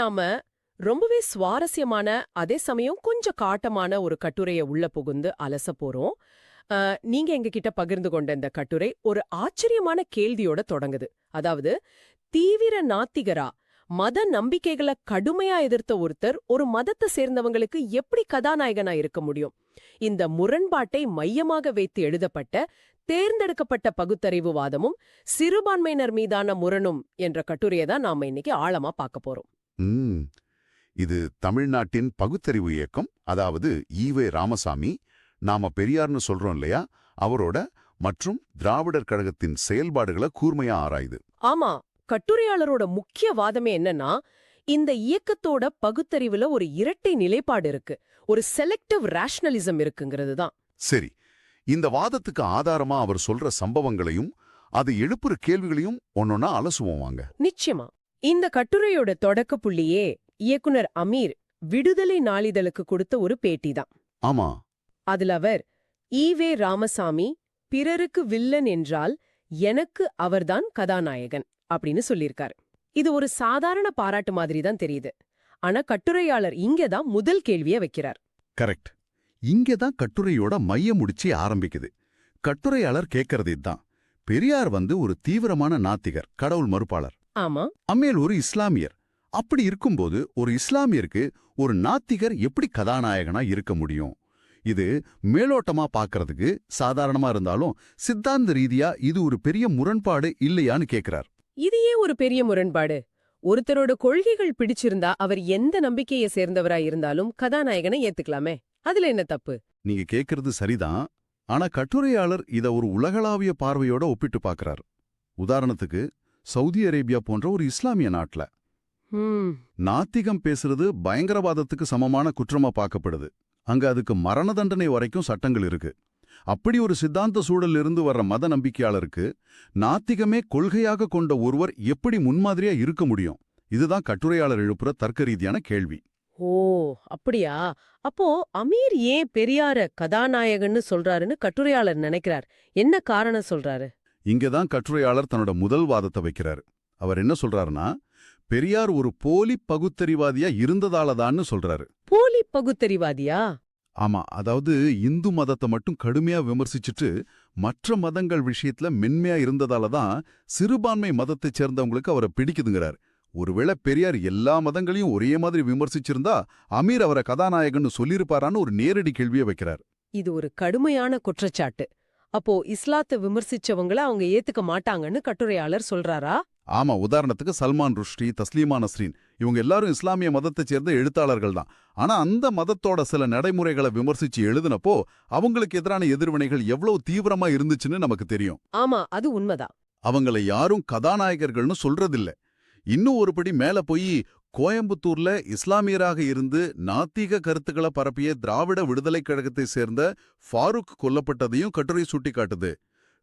நாம ரொம்பவே சுவாரஸ்யமான அதே சமயம் கொஞ்சம் காட்டமான ஒரு கட்டுரையை உள்ள புகுந்து அலச போறோம். நீங்க எங்ககிட்ட பகிர்ந்து கொண்ட இந்த கட்டுரை ஒரு ஆச்சரியமான கேள்வியோட தொடங்குது. அதாவது தீவிர நாத்திகரா மத நம்பிக்கைகளை கடுமையா எதிர்த்த ஒருத்தர் ஒரு மதத்தை சேர்ந்தவங்களுக்கு எப்படி கதாநாயகனா இருக்க முடியும்? இந்த முரண்பாட்டை மையமாக வைத்து எழுதப்பட்ட தேர்ந்தெடுக்கப்பட்ட பகுத்தறிவு வாதமும் சிறுபான்மையினர் மீதான முரணும் என்ற கட்டுரையை தான் நாம இன்னைக்கு ஆழமா பார்க்க போறோம். ம். இது தமிழ்நாட்டின் பகுத்தறிவு இயக்கம் அதாவது ஈவே ராமசாமி நாம பெரியார்னு சொல்றோம் இல்லையா? அவரோட மற்றும் திராவிடர் கழகத்தின் செயல்பாடுகளை கூர்மையா ஆராயுது. ஆமா கட்டுரையாளரோட முக்கிய வாதமே என்னன்னா இந்த இயக்கத்தோட பகுத்தறிவுல ஒரு இரட்டை நிலைப்பாடு இருக்கு. ஒரு செலக்டிவ் ரேஷனலிசம் இருக்குங்கிறது தான். சரி இந்த வாதத்துக்கு ஆதாரமா அவர் சொல்ற சம்பவங்களையும் அது எழுப்புற கேள்விகளையும் ஒன்னொன்னா அலசுவோம் வாங்க. நிச்சயமா. இந்த கட்டுரையோட தொடக்க புள்ளியே இயக்குனர் அமீர் விடுதலை நாளிதழுக்கு கொடுத்த ஒரு பேட்டி தான். ஆமா. அதுல அவர் ஈவே ராமசாமி பிறருக்கு வில்லன் என்றால் எனக்கு அவர்தான் கதாநாயகன் அப்படின்னு சொல்லியிருக்காரு. இது ஒரு சாதாரண பாராட்டு மாதிரி தான் தெரியுது. ஆனா கட்டுரையாளர் இங்கதான் முதல் கேள்விய வைக்கிறார். கரெக்ட். இங்கே தான் கட்டுரையோட மைய முடிச்சு ஆரம்பிக்குது. கட்டுரையாளர் கேட்கறது இதுதான். பெரியார் வந்து ஒரு தீவிரமான நாத்திகர் கடவுள் மறுப்பாளர். ஆமா. அம்மேல் ஒரு இஸ்லாமியர். அப்படி இருக்கும்போது ஒரு இஸ்லாமியருக்கு ஒரு நாத்திகர் எப்படி கதாநாயகனா இருக்க முடியும்? இது மேலோட்டமா பார்க்கறதுக்கு சாதாரணமா இருந்தாலும் சித்தாந்த ரீதியா இது ஒரு பெரிய முரண்பாடு இல்லையான்னு கேக்குறார். இது ஏன் ஒரு பெரிய முரண்பாடு? ஒருத்தரோட கொள்கைகள் பிடிச்சிருந்தா அவர் எந்த நம்பிக்கையை சேர்ந்தவரா இருந்தாலும் கதாநாயகனை ஏத்துக்கலாமே. அதுல என்ன தப்பு? நீங்க கேக்குறது சரிதான். ஆனா கட்டுரையாளர் இத ஒரு உலகளாவிய பார்வையோட ஒப்பிட்டு பார்க்கறார் உதாரணத்துக்கு சவுதி அரேபியா போன்ற ஒரு இஸ்லாமிய நாட்டுல. நாத்திகம் பேசுறது பயங்கரவாதத்துக்கு சமமான குற்றமா பார்க்கப்படுது. அங்க அதுக்கு மரண தண்டனை வரைக்கும் சட்டங்கள் இருக்கு. அப்படி ஒரு சித்தாந்த சூழல்ல இருந்து வர்ற மத நம்பிக்கையாளருக்கு நாத்திகமே கொள்கையாக கொண்ட ஒருவர் எப்படி முன்மாதிரியா இருக்க முடியும்? இதுதான் கட்டுரையாளர் எழுப்புற தர்க்க ரீதியான கேள்வி. ஓ அப்படியா? அப்போ அமீர் ஏன் பெரியார கதாநாயகன்னு சொல்றாருன்னு கட்டுரையாளர் நினைக்கிறார். என்ன காரணம் சொல்றாரு? இங்கதான் கட்டுரையாளர் தன்னோட முதல் வாதத்தை வைக்கிறாரு. அவர் என்ன சொல்றாருன்னா பெரியார் ஒரு போலி பகுத்தறிவாதியா இருந்ததாலதான்னு சொல்றாரு. போலி பகுத்தறிவாதியா? ஆமா அதாவது இந்து மதத்தை மட்டும் கடுமையா விமர்சிச்சுட்டு மற்ற மதங்கள் விஷயத்துல மென்மையா இருந்ததால தான் சிறுபான்மை மதத்தைச் சேர்ந்தவங்களுக்கு அவரை பிடிக்குதுங்கிறார். ஒருவேளை பெரியார் எல்லா மதங்களையும் ஒரே மாதிரி விமர்சிச்சிருந்தா அமீர் அவரை கதாநாயகன்னு சொல்லியிருப்பாரான்னு ஒரு நேரடி கேள்வியை வைக்கிறார். இது ஒரு கடுமையான குற்றச்சாட்டு. அப்போ இஸ்லாத்தை விமர்சிச்சவங்கள அவங்க ஏத்துக்க மாட்டாங்கன்னு கட்டுரையாளர் சொல்றாரா? ஆமா உதாரணத்துக்கு சல்மான் ருஷ்டி தஸ்லீமா நஸ்ரீன் இவங்க எல்லாரும் இஸ்லாமிய மதத்தைச் சேர்ந்த எழுத்தாளர்கள் தான். ஆனா அந்த மதத்தோட சில நடைமுறைகளை விமர்சிச்சு எழுதினப்போ அவங்களுக்கு எதிரான எதிர்வினைகள் எவ்வளவு தீவிரமா இருந்துச்சுன்னு நமக்கு தெரியும். ஆமா அது உண்மைதான். அவங்கள யாரும் கதாநாயகர்கள்னு சொல்றதில்ல. இன்னும் ஒருபடி மேல போய் கோயம்புத்தூர்ல இஸ்லாமியராக இருந்து நாத்திக கருத்துக்களை பரப்பிய திராவிட விடுதலைக் கழகத்தை சேர்ந்த ஃபாரூக் கொல்லப்பட்டதையும் கட்டுரை சுட்டிக்காட்டுது.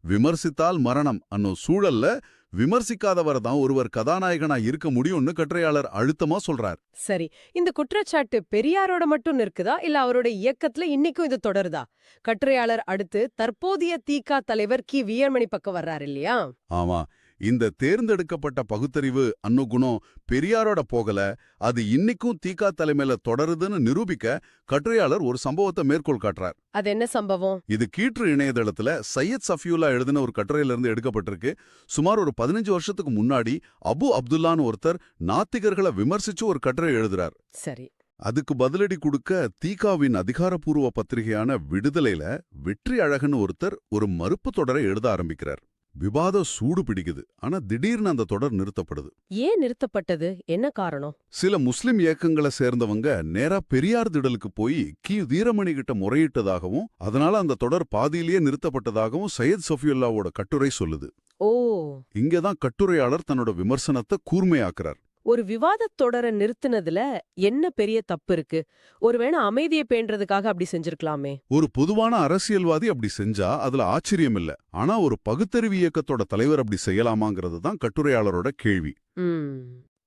விமர்சித்தால் மரணம் அன்னோ சூழல்ல விமர்சிக்காதவர் தான் ஒருவர் கதாநாயகனா இருக்க முடியும்னு கட்டுரையாளர் அழுத்தமா சொல்றார். சரி இந்த குற்றச்சாட்டு பெரியாரோட மட்டும் இருக்குதா இல்ல அவரோட இயக்கத்துல இன்னைக்கும் இது தொடருதா? கட்டுரையாளர் அடுத்து தற்போதைய தீகா தலைவர் கி. வீரமணி பக்கம் வர்றாரு இல்லையா? ஆமா இந்த தேர்ந்தெடுக்கப்பட்ட பகுத்தறிவு அன்னுகுணம் பெரியாரோட போகல அது இன்னிக்கும் தீகா தலைமையில தொடருதுன்னு நிரூபிக்க கட்டுரையாளர் ஒரு சம்பவத்தை மேற்கோள் காட்டுறார். அது என்ன சம்பவம்? இது கீற்று இணையதளத்துல சையத் சஃபியுல்லா எழுதின ஒரு கட்டுரையில இருந்து எடுக்கப்பட்டிருக்கு. சுமார் ஒரு பதினஞ்சு வருஷத்துக்கு முன்னாடி அபு அப்துல்லான்னு ஒருத்தர் நாத்திகர்களை விமர்சிச்சு ஒரு கட்டுரை எழுதுறார். சரி. அதுக்கு பதிலடி கொடுக்க தீகாவின் அதிகாரப்பூர்வ பத்திரிகையான விடுதலையில வெற்றி அழகன்னு ஒருத்தர் ஒரு மறுப்பு தொடரை எழுத ஆரம்பிக்கிறார். விவாதம் சூடு பிடிக்குது. ஆனா திடீர்னு அந்த தொடர் நிறுத்தப்படுது. ஏன் நிறுத்தப்பட்டது? என்ன காரணம்? சில முஸ்லிம் இயக்கங்களை சேர்ந்தவங்க நேரா பெரியார் திடலுக்கு போய் கி வீரமணி கிட்ட முறையிட்டதாகவும் அதனால அந்த தொடர் பாதியிலேயே நிறுத்தப்பட்டதாகவும் சையத் சஃபியுல்லாவோட கட்டுரை சொல்லுது. ஓ. இங்கதான் கட்டுரையாளர் தன்னோட விமர்சனத்தை கூர்மையாக்குறார். ஒரு விவாதத் தொடரை நிறுத்தினதுல என்ன பெரிய தப்பு இருக்கு? ஒருவேளை அமைதியை பேன்றதுக்காக அப்படி செஞ்சிருக்கலாமே. ஒரு பொதுவான அரசியல்வாதி அப்படி செஞ்சா அதுல ஆச்சரியம் இல்ல. ஆனா ஒரு பகுத்தறிவு இயக்கத்தோட தலைவர் அப்படி செய்யலாமாங்கிறது தான் கட்டுரையாளரோட கேள்வி.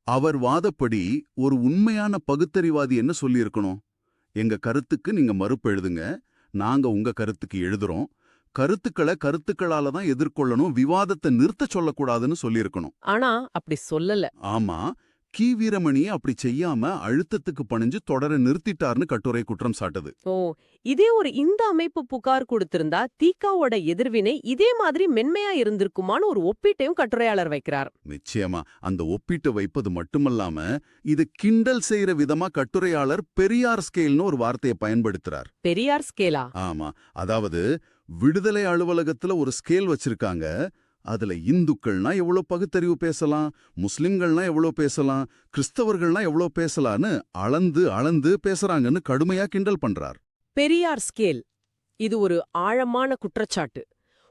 அவர் வாதப்படி ஒரு உண்மையான பகுத்தறிவாதி என்ன சொல்லியிருக்கணும்? எங்க கருத்துக்கு நீங்க மறுப்பு எழுதுங்க. நாங்க உங்க கருத்துக்கு எழுதுறோம். கருத்துக்களை கருத்துக்களால தான் எதிர்கொள்ளணும். விவாதத்தை நிறுத்த சொல்லக்கூடாதுன்னு சொல்லியிருக்கணும். ஆனா அப்படி சொல்லல. ஆமா. கி வீரமணியை அப்படி செய்யாம அழுத்தத்துக்கு பணிஞ்சு தொடர நிறுத்திட்டார்னு கட்டுரை குற்றம் சாட்டுது. ஓ இதே ஒரு இந்த அமைப்பு புகார் கொடுத்திருந்தா தீகாவோட எதிர்வினை இதே மாதிரி மென்மையா இருந்திருக்குமான்னு ஒரு ஒப்பீட்டையும் கட்டுரையாளர் வைக்கிறார். நிச்சயமா அந்த ஒப்பீட்டு வைப்பது மட்டுமல்லாம இது கிண்டல் செய்யற விதமா கட்டுரையாளர் பெரியார் ஸ்கேல்னு ஒரு வார்த்தையை பயன்படுத்துறார். பெரியார் ஸ்கேலா? ஆமா அதாவது விடுதலை அலுவலகத்துல ஒரு ஸ்கேல் வச்சிருக்காங்க. அதுல இந்துக்கள்னா எவ்வளோ பகுத்தறிவு பேசலாம் முஸ்லிம்கள்னா எவ்வளோ பேசலாம் கிறிஸ்தவர்கள்னா எவ்வளோ பேசலான்னு அளந்து அளந்து பேசுறாங்கன்னு கடுமையா கிண்டல் பண்றார். பெரியார் ஸ்கேல் இது ஒரு ஆழமான குற்றச்சாட்டு.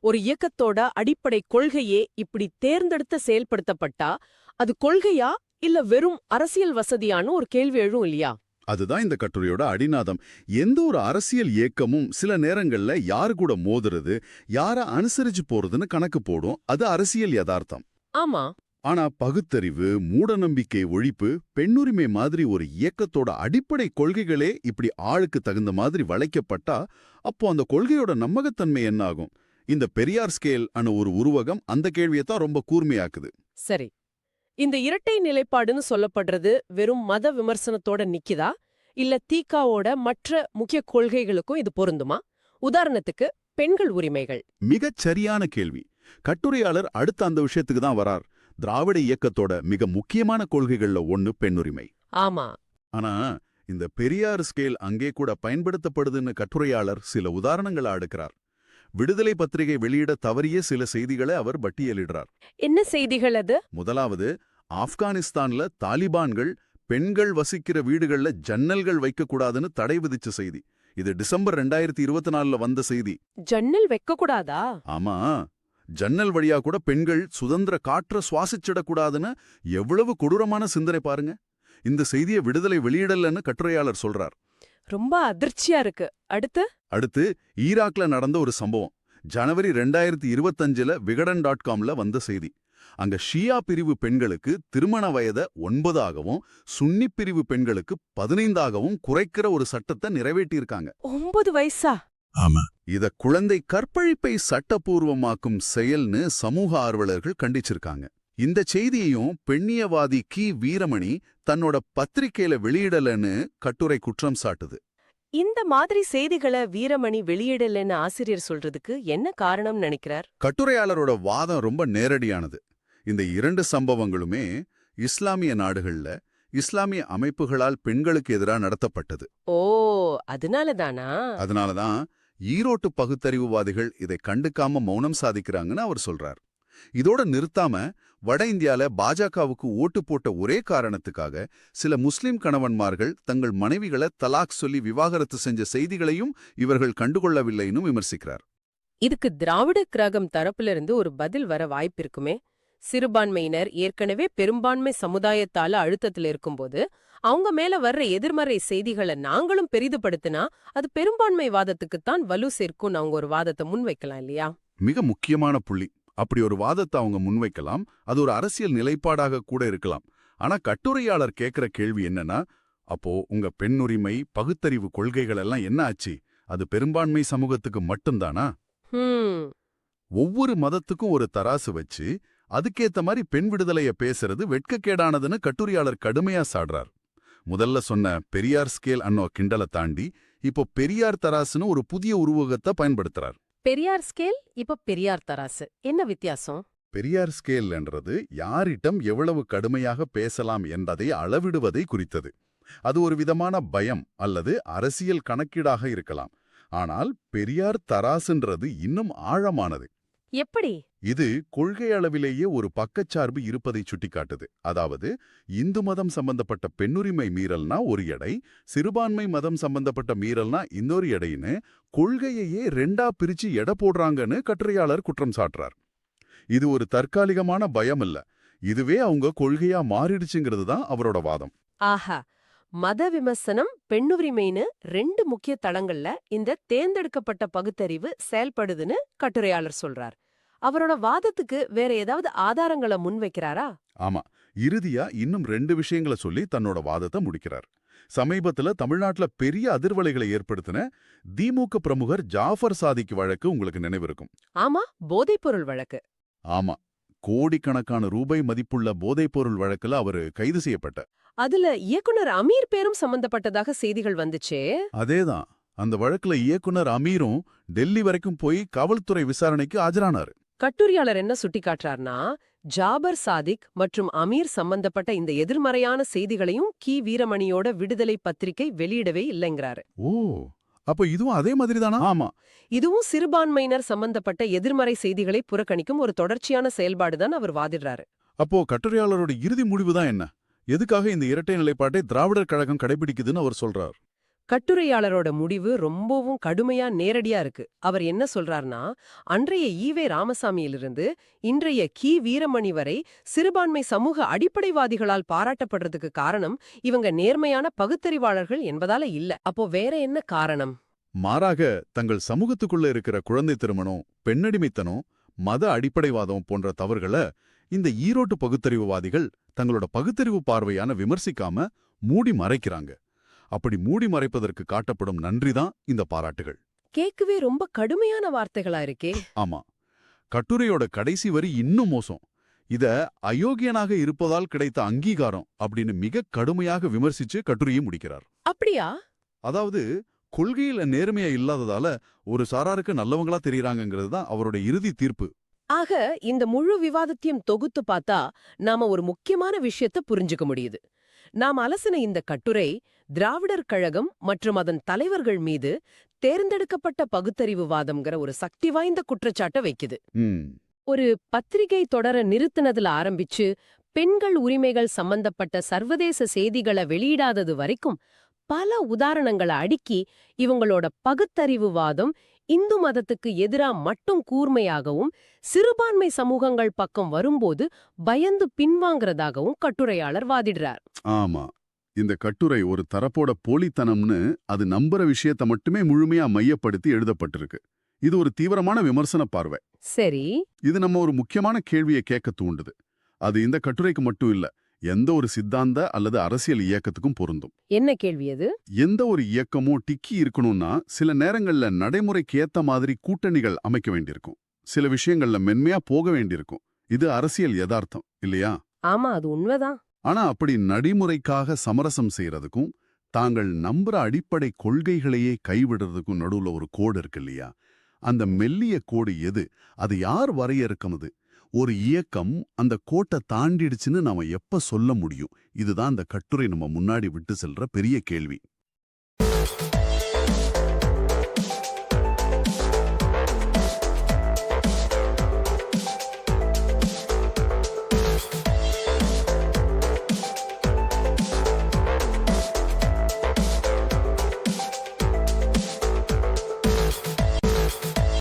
ஒரு இயக்கத்தோட அடிப்படை கொள்கையே இப்படி தேர்ந்தெடுத்து செயல்படுத்தப்பட்டா அது கொள்கையா இல்ல வெறும் அரசியல் வசதியான ஒரு கேள்வி எழும் இல்லையா? அதுதான் இந்த கட்டுரையோட அடிநாதம். எந்த ஒரு அரசியல் இயக்கமும் சில நேரங்கள்ல யாரு கூட மோதுறது யார அனுசரிச்சு போறதுன்னு கணக்கு போடும். அது அரசியல் யதார்த்தம். ஆமா. ஆனா பகுத்தறிவு மூடநம்பிக்கை ஒழிப்பு பெண்ணுரிமை மாதிரி ஒரு இயக்கத்தோட அடிப்படை கொள்கைகளே இப்படி ஆளுக்கு தகுந்த மாதிரி வளைக்கப்பட்டா அப்போ அந்த கொள்கையோட நம்பகத்தன்மை என்ன ஆகும் இந்த பெரியார் ஸ்கேல் அன ஒரு உருவகம் அந்த கேள்வியைத்தான் ரொம்ப கூர்மையாக்குது. சரி. இந்த இரட்டை நிலைப்பாடுன்னு சொல்லப்படுறது வெறும் மத விமர்சனத்தோட நிக்குதா? இல்ல தீகாவோட மற்ற முக்கிய கொள்கைகளுக்கும் இது பொருந்துமா? உதாரணத்துக்கு பெண்கள் உரிமைகள். மிகச் சரியான கேள்வி. கட்டுரையாளர் அடுத்த அந்த விஷயத்துக்கு தான் வரார். திராவிட இயக்கத்தோட மிக முக்கியமான கொள்கைகள்ல ஒன்னு பெண்ணுரிமை. ஆமா. ஆனா இந்த பெரியார் ஸ்கேல் அங்கே கூட பயன்படுத்தப்படுதுன்னு கட்டுரையாளர் சில உதாரணங்களை அடுக்கிறார். விடுதலை பத்திரிகை வெளியிட தவறிய சில செய்திகளை அவர் பட்டியலிடுறார். என்ன செய்திகள் அது? முதலாவது ஆப்கானிஸ்தான்ல தாலிபான்கள் பெண்கள் வசிக்கிற வீடுகள்ல ஜன்னல்கள் வைக்கக்கூடாதுன்னு தடை விதிச்ச செய்தி. இது டிசம்பர் ரெண்டாயிரத்தி இருபத்தி நாலுல வந்த செய்தி. ஜன்னல் வைக்க கூடாதா ஆமா. ஜன்னல் வழியா கூட பெண்கள் சுதந்திர காற்ற சுவாசிச்சிடக்கூடாதுன்னு எவ்வளவு கொடூரமான சிந்தனை பாருங்க. இந்த செய்தியை விடுதலை வெளியிடலன்னு கட்டுரையாளர் சொல்றார். ரொம்ப அதிர்ச்சியா இருக்கு. அடுத்து? அடுத்து ஈராக்ல நடந்த ஒரு சம்பவம். ஜனவரி ரெண்டாயிரத்தி இருபத்தஞ்சுல விகடன் டாட் காம்ல வந்த செய்தி. அங்க ஷியா பிரிவு பெண்களுக்கு திருமண வயத ஒன்பதாகவும் சுன்னி பிரிவு பெண்களுக்கு பதினைந்தாகவும் குறைக்கிற ஒரு சட்டத்தை நிறைவேற்றியிருக்காங்க. ஒன்பது வயசா? ஆமா. இத குழந்தை கற்பழிப்பை சட்டபூர்வமாக்கும் செயல்னு சமூக ஆர்வலர்கள் கண்டிச்சிருக்காங்க. இந்த செய்தியையும் பெண்ணியவாதி கி. வீரமணி தன்னோட பத்திரிக்கையில வெளியிடலன்னு கட்டுரை குற்றம் சாட்டுது. இந்த மாதிரி செய்திகளை வீரமணி வெளியிடலன்னு ஆசிரியர் சொல்றதுக்கு என்ன காரணம் நினைக்கிறார்? கட்டுரையாளரோட வாதம் ரொம்ப நேரடியானது. இந்த இரண்டு சம்பவங்களுமே இஸ்லாமிய நாடுகள்ல இஸ்லாமிய அமைப்புகளால் பெண்களுக்கு எதிராக நடத்தப்பட்டது. ஓ அதனால தானா அதனாலதான் ஈரோட்டு பகுத்தறிவுவாதிகள் இதை கண்டுக்காம மௌனம் சாதிக்கிறாங்கன்னு அவர் சொல்றார். இதோட நிறுத்தாம வட இந்தியால பாஜகவுக்கு ஓட்டு போட்ட ஒரே காரணத்துக்காக சில முஸ்லிம் கணவன்மார்கள் தங்கள் மனைவிகளை தலாக் சொல்லி விவாகரத்து செஞ்ச செய்திகளையும் இவர்கள் கண்டுகொள்ளவில்லைன்னு விமர்சிக்கிறார். இதுக்கு திராவிட கிரகம் தரப்புல இருந்து ஒரு பதில் வர வாய்ப்பிருக்குமே சிறுபான்மையினர் ஏற்கனவே பெரும்பான்மை சமுதாயத்தால அழுத்தத்துல இருக்கும்போது அவங்க மேல வர்ற எதிர்மறை செய்திகளை நாங்களும் பெரிதுபடுத்தினா அது பெரும்பான்மை வாதத்துக்குத்தான் வலு சேர்க்கும்னு அவங்க ஒரு வாதத்தை முன்வைக்கலாம் இல்லையா? மிக முக்கியமான புள்ளி. அப்படி ஒரு வாதத்தை அவங்க முன்வைக்கலாம். அது ஒரு அரசியல் நிலைப்பாடாக கூட இருக்கலாம். ஆனா கட்டுரையாளர் கேக்குற கேள்வி என்னன்னா அப்போ உங்க பெண்ணுரிமை பகுத்தறிவு கொள்கைகள் எல்லாம் என்ன ஆச்சு? அது பெரும்பான்மை சமூகத்துக்கு மட்டும்தானா? ஒவ்வொரு மதத்துக்கும் ஒரு தராசு வச்சு அதுக்கேத்த மாதிரி பெண் விடுதலைய பேசுறது வெட்கக்கேடானதுன்னு கட்டுரையாளர் கடுமையா சாடுறார். முதல்ல சொன்ன பெரியார் ஸ்கேல் அன்னோ கிண்டலை தாண்டி இப்போ பெரியார் தராசுன்னு ஒரு புதிய உருவகத்தை பயன்படுத்துறார். பெரியார் ஸ்கேல் இப்ப பெரியார் தராசு. என்ன வித்தியாசம்? பெரியார் ஸ்கேல் என்றது யாரிடம் எவ்வளவு கடுமையாக பேசலாம் என்பதை அளவிடுவதை குறித்தது. அது ஒரு விதமான பயம் அல்லது அரசியல் கணக்கீடாக இருக்கலாம். ஆனால் பெரியார் தராசுன்றது இன்னும் ஆழமானது. எப்படி? இது கொள்கை அளவிலேயே ஒரு பக்கச்சார்பு இருப்பதை சுட்டிக்காட்டுது. அதாவது இந்து மதம் சம்பந்தப்பட்ட பெண்ணுரிமை மீறல்னா ஒரு எடை சிறுபான்மை மதம் சம்பந்தப்பட்ட மீறல்னா இன்னொரு எடைன்னு கொள்கையையே ரெண்டா பிரிச்சு எடை போடுறாங்கன்னு கட்டுரையாளர் குற்றம் சாட்டுறார். இது ஒரு தற்காலிகமான பயம் இல்ல இதுவே அவங்க கொள்கையா மாறிடுச்சுங்கிறது தான் அவரோட வாதம். ஆஹா! மத விமர்சனம் பெண்ணுரிமைன்னு ரெண்டு முக்கிய தளங்கள்ல இந்த தேர்ந்தெடுக்கப்பட்ட பகுத்தறிவு செயல்படுதுன்னு கட்டுரையாளர் சொல்றார். அவரோட வாதத்துக்கு வேற ஏதாவது ஆதாரங்களை முன்வைக்கிறாரா? ஆமா. இறுதியா இன்னும் ரெண்டு விஷயங்களை சொல்லி தன்னோட வாதத்தை முடிக்கிறார். சமீபத்துல தமிழ்நாட்டுல பெரிய அதிர்வலைகளை ஏற்படுத்தின திமுக பிரமுகர் ஜாஃபர் சாதிக்கு வழக்கு உங்களுக்கு நினைவிருக்கும்? ஆமா போதைப்பொருள் வழக்கு. ஆமா. கோடிக்கணக்கான ரூபாய் மதிப்புள்ள போதைப்பொருள் வழக்குல அவரு கைது செய்யப்பட்ட அதுல இயக்குனர் அமீர் பேரும் சம்பந்தப்பட்டதாக செய்திகள் வந்துச்சே. அதேதான். அந்த வழக்குல இயக்குனர் அமீரும் டெல்லி வரைக்கும் போய் காவல்துறை விசாரணைக்கு ஆஜரானாரு. கட்டுரையாளர் என்ன சுட்டிக்காட்டுறார்னா ஜாபர் சாதிக் மற்றும் அமீர் சம்பந்தப்பட்ட இந்த எதிர்மறையான செய்திகளையும் கி. வீரமணியோட விடுதலை பத்திரிகை வெளியிடவே இல்லைங்கிறாரு. ஓ. அப்ப இதுவும் அதே மாதிரி தானா ஆமா. இதுவும் சிறுபான்மையினர் சம்பந்தப்பட்ட எதிர்மறை செய்திகளை புறக்கணிக்கும் ஒரு தொடர்ச்சியான செயல்பாடுதான் அவர் வாதிடுறாரு. அப்போ கட்டுரையாளரோட இறுதி முடிவு தான் என்ன? எதுக்காக இந்த இரட்டை நிலைப்பாட்டை திராவிடர் கழகம் கடைபிடிக்குதுன்னு அவர் சொல்றார். கட்டுரையாளரோட முடிவு ரொம்பவும் கடுமையா நேரடியா இருக்கு. அவர் என்ன சொல்றார்னா அன்றைய ஈவே ராமசாமியிலிருந்து இன்றைய கி. வீரமணி வரை சிறுபான்மை சமூக அடிப்படைவாதிகளால் பாராட்டப்படுறதுக்கு காரணம் இவங்க நேர்மையான பகுத்தறிவாளர்கள் என்பதால இல்ல. அப்போ வேற என்ன காரணம்? மாறாக தங்கள் சமூகத்துக்குள்ள இருக்கிற குழந்தை திருமணம் பெண்ணடிமைத்தனம் மத அடிப்படைவாதம் போன்ற தவறுகளை இந்த ஈரோட்டு பகுத்தறிவுவாதிகள் தங்களோட பகுத்தறிவு பார்வையான விமர்சிக்காம மூடி மறைக்கிறாங்க. அப்படி மூடி மறைப்பதற்கு காட்டப்படும் நன்றிதான் இந்த பாராட்டுகள். கேட்கவே ரொம்ப கடுமையான வார்த்தைகளா இருக்கே. ஆமா. கட்டுரையோட கடைசி வரி இன்னும் மோசம். இத அயோக்கியனாக இருப்பதால் கிடைத்த அங்கீகாரம் அப்படின்னு மிக கடுமையாக விமர்சிச்சு கட்டுரையை முடிக்கிறார். அப்படியா? அதாவது கொள்கையில நேர்மையா இல்லாததால ஒரு சாராருக்கு நல்லவங்களா தெரியறாங்கங்கிறது தான் அவரோட இறுதி தீர்ப்பு. ஆக இந்த முழு விவாதத்தையும் தொகுத்து பார்த்தா நாம ஒரு முக்கியமான விஷயத்த புரிஞ்சுக்க முடியுது. நாம் அலசின இந்த கட்டுரை திராவிடர் கழகம் மற்றும் அதன் தலைவர்கள் மீது தேர்ந்தெடுக்கப்பட்ட பகுத்தறிவுவாதம்ங்கிற ஒரு சக்தி வாய்ந்த குற்றச்சாட்டை வைக்குது. ஒரு பத்திரிகை தொடர நிறுத்தினதுல ஆரம்பிச்சு பெண்கள் உரிமைகள் சம்பந்தப்பட்ட சர்வதேச செய்திகளை வெளியிடாதது வரைக்கும் பல உதாரணங்களை அடுக்கி இவங்களோட பகுத்தறிவுவாதம் இந்து மதத்துக்கு எதிரா மட்டும் கூர்மையாகவும் சிறுபான்மை சமூகங்கள் பக்கம் வரும்போது பயந்து பின்வாங்கறதாகவும் கட்டுரையாளர் வாதிடுறார். ஆமா. இந்த கட்டுரை ஒரு தரப்போட போலித்தனம்னு அது நம்புற விஷயத்த மட்டுமே முழுமையா மையப்படுத்தி எழுதப்பட்டிருக்கு. இது ஒரு தீவிரமான விமர்சன பார்வை. சரி. இது நம்ம ஒரு முக்கியமான கேள்வியை கேட்க தூண்டுது. அது இந்த கட்டுரைக்கு மட்டும் இல்ல எந்த ஒரு சித்தாந்த அல்லது அரசியல் இயக்கத்துக்கும் பொருந்தும். என்ன கேள்வி அது? எந்த ஒரு இயக்கமும் டிக்கி இருக்கணும்னா சில நேரங்கள்ல நடைமுறைக்கு ஏத்த மாதிரி கூட்டணிகள் அமைக்க வேண்டியிருக்கும். சில விஷயங்கள்ல மென்மையா போக வேண்டியிருக்கும். இது அரசியல் யதார்த்தம் இல்லையா? ஆமா அது உண்மைதான். ஆனா அப்படி நடைமுறைக்காக சமரசம் செய்யறதுக்கும் தாங்கள் நம்புற அடிப்படை கொள்கைகளையே கைவிடுறதுக்கும் நடுவுல ஒரு கோடு இருக்கு இல்லையா? அந்த மெல்லிய கோடு எது? அது யார் வரையறுக்கமுது? ஒரு இயக்கம் அந்த கோட்டை தாண்டிடுச்சுன்னு நாம எப்ப சொல்ல முடியும்? இதுதான் அந்த கட்டுரை நம்ம முன்னாடி விட்டு செல்ற பெரிய கேள்வி.